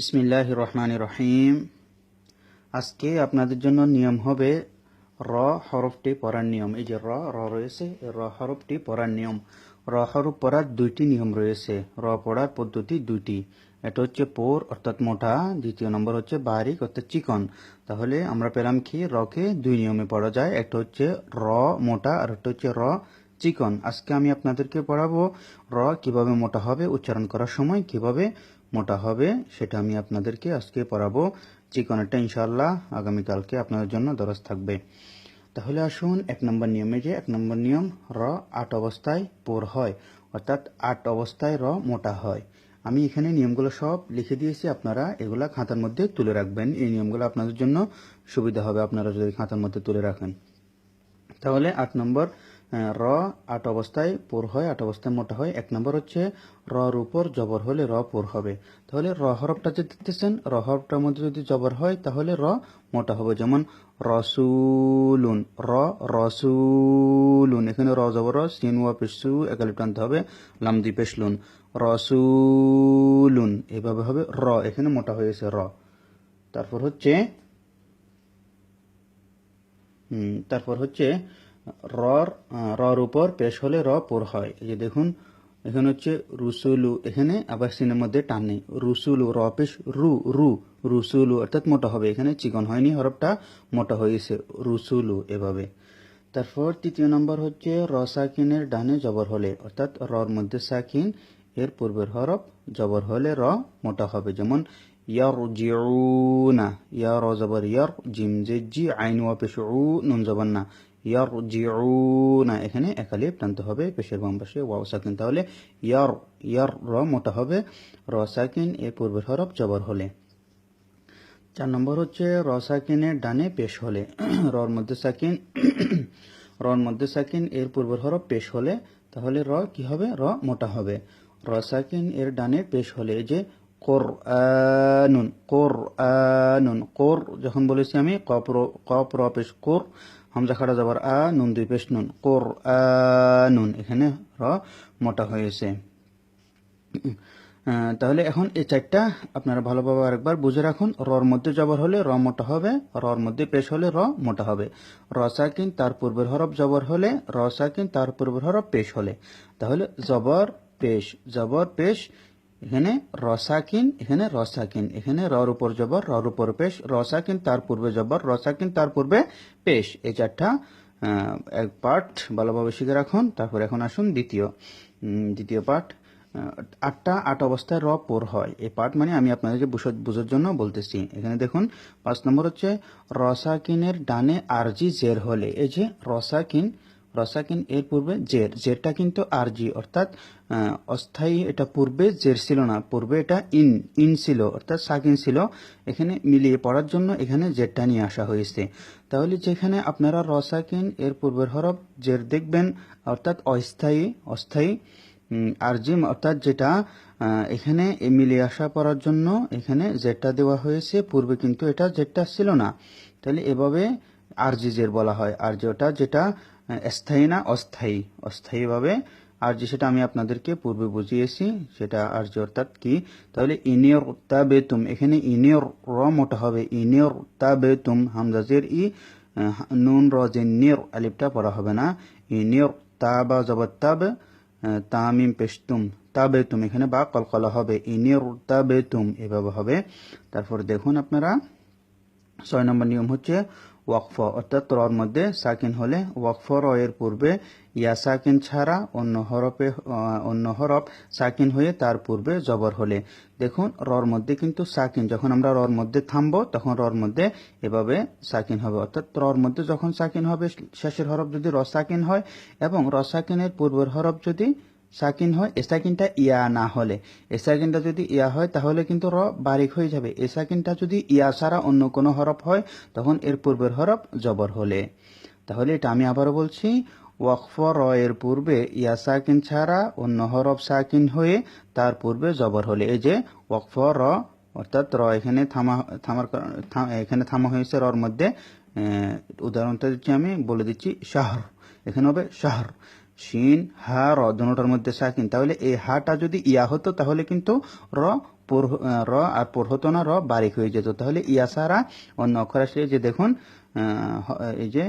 বিসমিল্লাহ রহমান রহিম আজকে আপনাদের জন্য নিয়ম হবে র হরফটি পড়ার নিয়ম। এই যে র র রয়েছে র হরফটি পড়ার নিয়ম। র হরফ পড়ার দুইটি নিয়ম রয়েছে। র পড়ার পদ্ধতি দুইটি। এটা হচ্ছে পোর, অর্থাৎ মোটা। দ্বিতীয় নম্বর হচ্ছে বারিক, অর্থাৎ চিকন। তাহলে আমরা পেলাম কি? রকে দুই নিয়মে পড়া যায়। একটা হচ্ছে র মোটা, আর একটা হচ্ছে র চিকন। আজকে আমি আপনাদেরকে পড়াবো র কীভাবে মোটা হবে, উচ্চারণ করার সময় কীভাবে মোটা হবে, সেটা আমি আপনাদেরকে আজকে পড়াবো। চিকনেরটা ইনশাল্লাহ আগামীকালকে আপনাদের জন্য দরজ থাকবে। তাহলে আসুন এক নম্বর নিয়মে যে, এক নম্বর নিয়ম, র আট অবস্থায় পোর হয়, অর্থাৎ আট অবস্থায় র মোটা হয়। আমি এখানে নিয়মগুলো সব লিখে দিয়েছি, আপনারা এগুলা খাতার মধ্যে তুলে রাখবেন। এই নিয়মগুলো আপনাদের জন্য সুবিধা হবে, আপনারা যদি খাতার মধ্যে তুলে রাখেন। তাহলে আট নম্বর র আট অবস্থায় পোর হয় আট অবস্থায় মোটা হয়। এক নম্বর হচ্ছে রর উপর জবর হলে র পোর হবে। তাহলে র হরফটা যে দেখতেছেন র হরফটার মধ্যে যদি জবর হয় তাহলে র মোটা হবে। যেমন রসুলুন র রসুলুন। এখানে র জবর সিন ওয়া পেশু একালিপ টানতে হবে। লামদি পেশলুন। রসুলুন এভাবে হবে র। এখানে মোটা হয়েছে র। তারপর হচ্ছে হুম, তারপর হচ্ছে রর উপর পেশ হলে র পোর হয়। এই যে দেখুন, এখানে হচ্ছে রুসুলু, এখানে আবার সিনের মধ্যে টান। নেই রুসুলু, র পেশ রু রু, রুসুলু, অর্থাৎ মোটা হবে। এখানে চিকন হয়নি, হরফটা মোটা হয়েছে রুসুলু, এভাবে। তারপর তৃতীয় নম্বর হচ্ছে র সাকিনের ডানে জবর হলে, অর্থাৎ রর মধ্যে সাকিন, এর পূর্বের হরফ জবর হলে র মোটা হবে। যেমন ইয়ার জিউনা ইয়ার জবর ইয়ার জিম জে জি আইন ওয়া পেশ উ, নুন জবর না। ইয়ার জিউনা এখানে একালিপ টানতে হবে পেশের বাম পাশে, ওয়াও সাকিন। তাহলে ইয়ার ইয়ার র মোটা হবে, র সাকিন এর পূর্বের হরফ জবর হলে। চার নম্বর হচ্ছে র সাকিনের ডানে পেশ হলে। রর মধ্যে সাকিন, রর মধ্যে সাকিন এর পূর্বের হরফ পেশ হলে, তাহলে র কি হবে? র মোটা হবে। র সাকিন এর ডানে পেশ হলে যে কোর আনুন কোর আনুন কোর যখন বলেছি আমি কপ র- কপ র পেশ কোর হামজা খাড়া যাবার আ, নুন দুই পেশ নুন। কোর আনুন এখানে র, মোটা হয়েছে। তাহলে এখন এই চারটা আপনারা ভালোভাবে আরেকবার বুঝে রাখুন। রর মধ্যে জবর হলে র মোটা হবে, রর মধ্যে পেশ হলে র মোটা হবে। র সাকিন, তার পূর্বের হরফ জবর হলে র সাকিন, তার পূর্বের হরফ পেশ হলে। তাহলে জবর, পেশ জবর, পেশ এখানে র সাকিন এখানে রসাকিন, এখানে রর উপর জবর, রর উপর পেশ র সাকিন তার পূর্বে জবর র সাকিন তার পূর্বে পেশ। এই চারটা এক পার্ট ভালোভাবে শিখে রাখুন, তারপর এখন আসুন দ্বিতীয় দ্বিতীয় পার্ট আটটা, আট অবস্থায় র পোর হয়। এই পার্ট মানে আমি আপনাদেরকে বুঝ- বোঝার জন্য বলতেছি। এখানে দেখুন, পাঁচ নম্বর হচ্ছে রসাকিনের ডানে আরজি জের হলে, এই যে রসাকিন রসাকিন এর পূর্বে জের। জেরটা কিন্তু আরজি অর্থাৎ অস্থায়ী এটা পূর্বে জের ছিল না পূর্বে এটা ইন ইন ছিল অর্থাৎ সাকিন ছিল। এখানে মিলিয়ে পড়ার জন্য এখানে জেরটা নিয়ে আসা হয়েছে। তাহলে যেখানে আপনারা রসাকিন এর পূর্বের হরফ জের দেখবেন অর্থাৎ অস্থায়ী অস্থায়ী উম, আরজিম অর্থাৎ যেটা এখানে মিলিয়ে আসা পড়ার জন্য এখানে জেটটা দেওয়া হয়েছে পূর্বে কিন্তু এটা জেটটা ছিল না। তাহলে এভাবে আরজি জের বলা হয়। আরজি ওটা যেটা আহ, স্থায়ী না অস্থায়ী? অস্থায়ীভাবে আরজি সেটা আমি আপনাদেরকে পূর্বে বুঝিয়েছি, সেটা আরজি অর্থাৎ কি? তাহলে ইনিয়র তা বেতুম এখানে ইনিয়র র মোটা হবে ইনিয়র তা বেতুম হামজাজের ই নুন রজের নির, আলিফটা পড়া হবে না। ইনিয়র তাবা জবর তাব তামিম, পেশতুম, তাবেতুম, এখানে বা কলকলা হবে ইনিয়র তা বেতুম এভাবে হবে। তারপর দেখুন আপনারা, ছয় নম্বর নিয়ম হচ্ছে ওয়াকফ, অর্থাৎ রর মধ্যে সাকিন হলে ওয়াকফ র এর পূর্বে ইয়া সাকিন ছাড়া অন্য হরফে অন্য হরফ সাকিন হয়ে তার পূর্বে জবর হলে। দেখুন, রর মধ্যে কিন্তু সাকিন, যখন আমরা রর মধ্যে থামবো, তখন রর মধ্যে এভাবে সাকিন হবে। অর্থাৎ রর মধ্যে যখন সাকিন হবে, শেষের হরফ যদি র সাকিন হয়, এবং র সাকিনের পূর্বের হরফ যদি সাকিন হয়, এ সাকিনটা ইয়া না হলে। এ সাকিনটা যদি ইয়া হয়, তাহলে কিন্তু র বারিক হয়ে যাবে। এ সাকিনটা যদি ইয়া ছাড়া অন্য কোনো হরফ হয়, তখন এর পূর্বের হরফ জবর হলে। তাহলে এটা আমি আবারও বলছি, ওয়াকফ র এর পূর্বে ইয়া সাকিন ছাড়া অন্য হরফ সাকিন হয়ে তার পূর্বে জবর হলে। এই যে ওয়াকফ র, অর্থাৎ র এখানে থামা, থামার এখানে থামা হয়েছে রর মধ্যে। উদাহরণটা দিচ্ছি আমি, বলে দিচ্ছি শাহর। এখানে হবে শাহর। শিন, হা, র দুটার মধ্যে সাকিন। তাহলে এই হাটা যদি ইয়া হতো, তাহলে কিন্তু র র আর পুর হতো না, র বারিক হয়ে যেত। তাহলে ইয়া ছাড়া অন্য অক্ষর আসলে যে দেখুন এই যে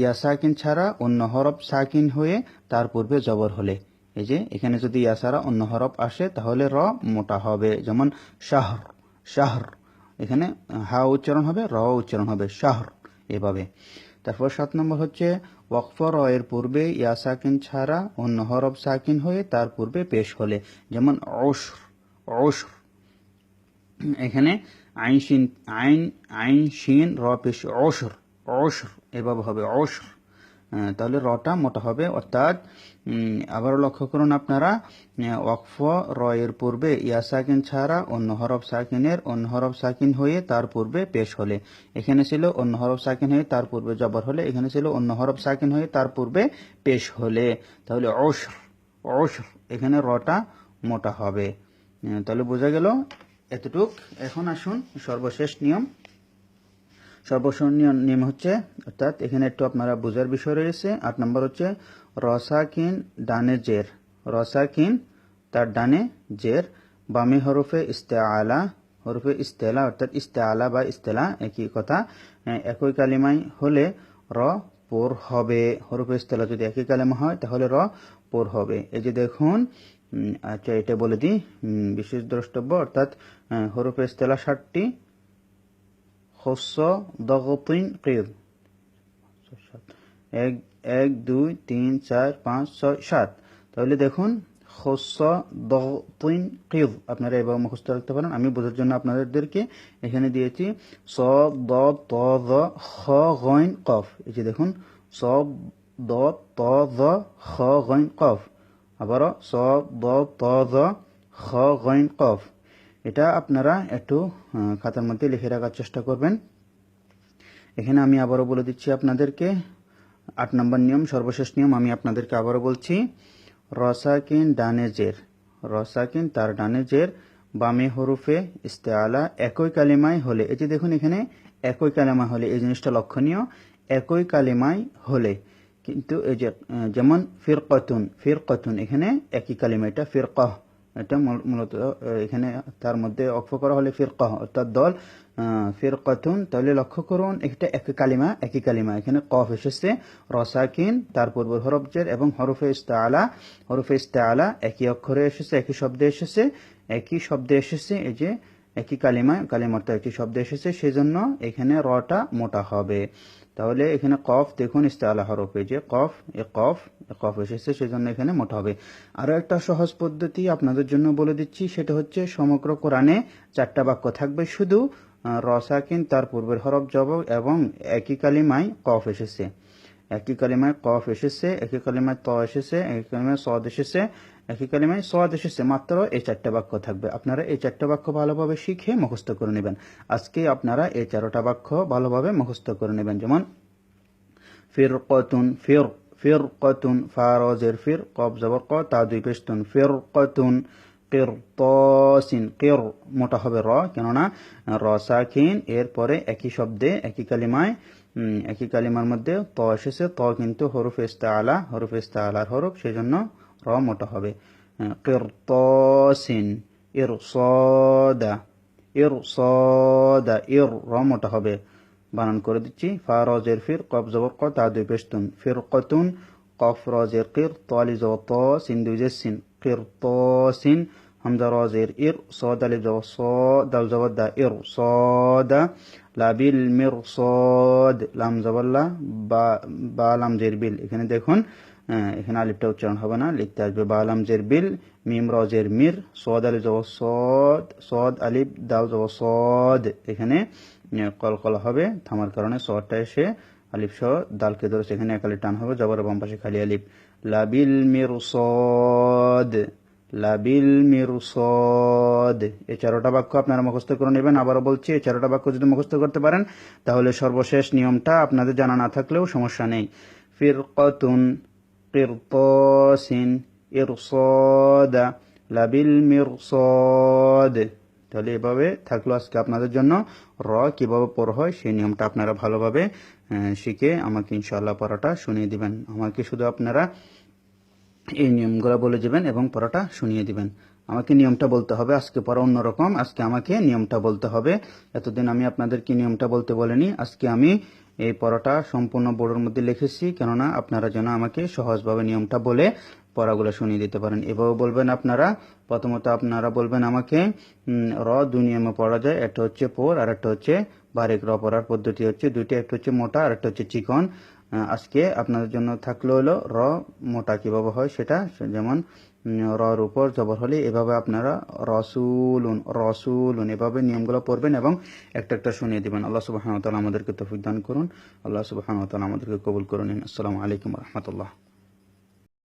ইয়া সাকিন ছাড়া অন্য হরফ সাকিন হয়ে তার পূর্বে জবর হলে। এই যে এখানে যদি ইয়া ছাড়া অন্য হরফ আসে, তাহলে র মোটা হবে। যেমন শাহর শাহর। এখানে হা উচ্চারণ হবে, র উচ্চারণ হবে শাহর এভাবে। তারপর সাত নম্বর হচ্ছে ওয়াকফ অয়ের পূর্বে ইয়া সাকিন ছাড়া অন্য হরব সাকিন হয়ে তার পূর্বে পেশ হলে, যেমন অসর এখানে আইন আইন আইন শিন, র পেশ অসর অসর এভাবে হবে অসর তাহলে রটা মোটা হবে। অর্থাৎ আবারও লক্ষ্য করুন আপনারা ওয়াকফ র এর পূর্বে ইয়া সাকিন ছাড়া অন্য হরফ সাকিনের, অন্য হরফ সাকিন হয়ে তার পূর্বে পেশ হলে। এখানে ছিল অন্য হরফ সাকিন হয়ে তার পূর্বে জবর হলে। এখানে ছিল অন্য হরফ সাকিন হয়ে তার পূর্বে পেশ হলে। তাহলে অসর অসর এখানে রটা মোটা হবে। তাহলে বোঝা গেল এতটুক। এখন আসুন সর্বশেষ নিয়ম। সর্বশেষ নিয়ম হচ্ছে, অর্থাৎ এখানে একটু আপনারা বোঝার বিষয় রয়েছে। আট নম্বর হচ্ছে, রসাকিন ডানে জের। রসাকিন তার ডানে জের। বামে হরফে ইস্তেআলা, হরফে ইস্তেলা, অর্থাৎ ইস্তেআলা বা ইস্তেলা একই কথা একই কালিমাই হলে র পোর হবে। হরফে ইস্তেলা যদি একই কালিমা হয়, তাহলে র পোর হবে। এই যে দেখুন আচ্ছা এটা বলে দিই বিশেষ দ্রষ্টব্য, অর্থাৎ হরফে ইস্তেলা ষাটটি খস্য দগতিন কিদ এক এক, দুই, তিন, চার, পাঁচ, ছয়, সাত। তাহলে দেখুন খস্য দগতিন কিদ আপনারা এভাবে মুখস্থ রাখতে পারেন। আমি বোঝার জন্য আপনাদেরকে এখানে দিয়েছি, স, দ, ত দ খ, গইন, কফ। এই যে দেখুন, স, দ, ত দ খ, গইন, কফ। আবারও, স, দ, ত দ খ, গইন, কফ। এটা আপনারা একটু খাতার মধ্যে লিখে রাখার চেষ্টা করবেন। এখানে আমি আবারও বলে দিচ্ছি আপনাদেরকে, আট নম্বর নিয়ম, সর্বশেষ নিয়ম আমি আপনাদেরকে আবারও বলছি। রসাকিন ডানেজের রসাকিন তার ডানেজের বামে হরুফে ইস্তেআলা, একই কালিমায় হলে। এই যে দেখুন এখানে, একই কালিমা হলে, এই জিনিসটা লক্ষণীয়, একই কালিমায় হলে। কিন্তু এই যে যেমন ফিরকতুন ফিরকতুন, এখানে একই কালিমা এটা ফিরকহ। এটা মূলত এখানে তার মধ্যে অক্ষ করা হলে ফিরকহ অর্থাৎ দল ফের ফিরকতুন, তাহলে লক্ষ্য করুন এটা একই কালিমা একই কালিমা। এখানে কফ এসেছে, রসাকিন, তার পূর্ব হরফজের এবং হরফে ইস্তালা হরফে ইস্তালা একই অক্ষরে এসেছে, একই শব্দে এসেছে, একই শব্দে এসেছে, এই যে একই কালিমায় কালিমাটা একই শব্দ এসেছে, সেজন্য এখানে রটা মোটা হবে। তাহলে এখানে কফ, দেখুন ইস্তাআলা হরফে যে কফ, এ কফ এ কফ এসেছে, সেজন্য এখানে মোটা হবে। আরও একটা সহজ পদ্ধতি আপনাদের জন্য বলে দিচ্ছি, সেটা হচ্ছে সমগ্র কোরআনে চারটা বাক্য থাকবে, শুধু রসাকিন তার পূর্বের হরফ জবক এবং একই কালিমায় কফ এসেছে। একই কালিমায় কফ এসেছে, একই কালিমায় ত এসেছে, একই কালিমায় সদ এসেছে একই কালিমায় সদ এসেছে, মাত্র এই চারটা বাক্য থাকবে। আপনারা এই চারটা বাক্য ভালোভাবে শিখে মুখস্থ করে নেবেন। আজকে আপনারা এই চারোটা বাক্য ভালোভাবে মুখস্থ করে নেবেন। যেমন, ফিরকতুন, ফির ফির কতুন ফারজের ফির কব জবর ক, তা দুই পেশতুন, ফিরকতুন, কিরতসিন, কির, মোটা হবে র, কেননা র সাকিন, এরপরে একই শব্দে, একই কালিমায় একই কালিমার মধ্যে ত এসেছে। ত কিন্তু হরুফ ইস্তাআলা, হরুফ ইস্তাআলার হরুফ, সেজন্য র মোটা হবে কিরতসিন, ইরসাদা ইরসাদা, ইর র মোটা হবে। বানান করে দিচ্ছি। ফা রজের ফির কব জবর ক তা দুই পেশতুন ফির কতুন কফ রজের কির, তলি জব ত সিন দুই জের সিন। কির ত হামজা রজের ইর, সদ আলিফ জব স দাল জবর দা, ইর সদা, লাবিল মির সদ, লাম জবল্লা বা লাম জের বিল। এখানে দেখুন এখানে আলিফটা উচ্চারণ হবে না, লিখতে আসবে বা লাম জের বিল মিম রজের মির সদ আলিফ জব সদ সদ আলিফ দাল জব সদ এখানে কলকলা হবে, থামার কারণে সরটা এসে আলিফ সহ দালকে ধরে সেখানে একালি টান হবে, জবর বাম পাশে খালি আলিফ। লাবিল মির সদ লাবিল মিরসদ এই চারোটা বাক্য আপনারা মুখস্থ করে নেবেন, আবারও বলছি এই চারোটা বাক্য যদি মুখস্থ করতে পারেন, তাহলে সর্বশেষ নিয়মটা আপনাদের জানা না থাকলেও সমস্যা নেই। ফিরকতুন কিরতসিন ইরসাদা লাবিল মিরসদ তাহলে এভাবে থাকল আজকে আপনাদের জন্য। র কীভাবে পড় হয়, সেই নিয়মটা আপনারা ভালোভাবে শিখে আমাকে ইনশাল্লাহ পড়াটা শুনিয়ে দিবেন। আমাকে শুধু আপনারা এই নিয়মগুলো বলে দিবেন এবং পড়াটা শুনিয়ে দিবেন। আমাকে নিয়মটা বলতে হবে, আজকে পরে অন্যরকম। আজকে আমাকে নিয়মটা বলতে হবে। এতদিন আমি আপনাদেরকে নিয়মটা বলতে বলিনি। আজকে আমি এই পড়াটা সম্পূর্ণ বোর্ডের মধ্যে লিখেছি, কেননা আপনারা যেন আমাকে সহজভাবে নিয়মটা বলে পড়াগুলো শুনিয়ে দিতে পারেন। এভাবে বলবেন আপনারা, প্রথমত আপনারা বলবেন আমাকে র দুই নিয়মে পড়া যায়, একটা হচ্ছে পোর আর একটা হচ্ছে বারেক র পড়ার পদ্ধতি হচ্ছে দুইটা, একটা হচ্ছে মোটা আর একটা হচ্ছে চিকন। আজকে আপনাদের জন্য থাকল হলো র, মোটা কীভাবে হয় সেটা যেমন রর উপর জবর হলে এভাবে আপনারা রসুলুন রসুলুন, এভাবে নিয়মগুলো পড়বেন এবং একটা একটা শুনিয়ে দেবেন। আল্লাহ সুবাহ আমাদেরকে তফিক দান করুন। আল্লাহ সুবাহ আমাদেরকে কবুল করুন। আসসালামু আলাইকুম রহমতুল্লাহ।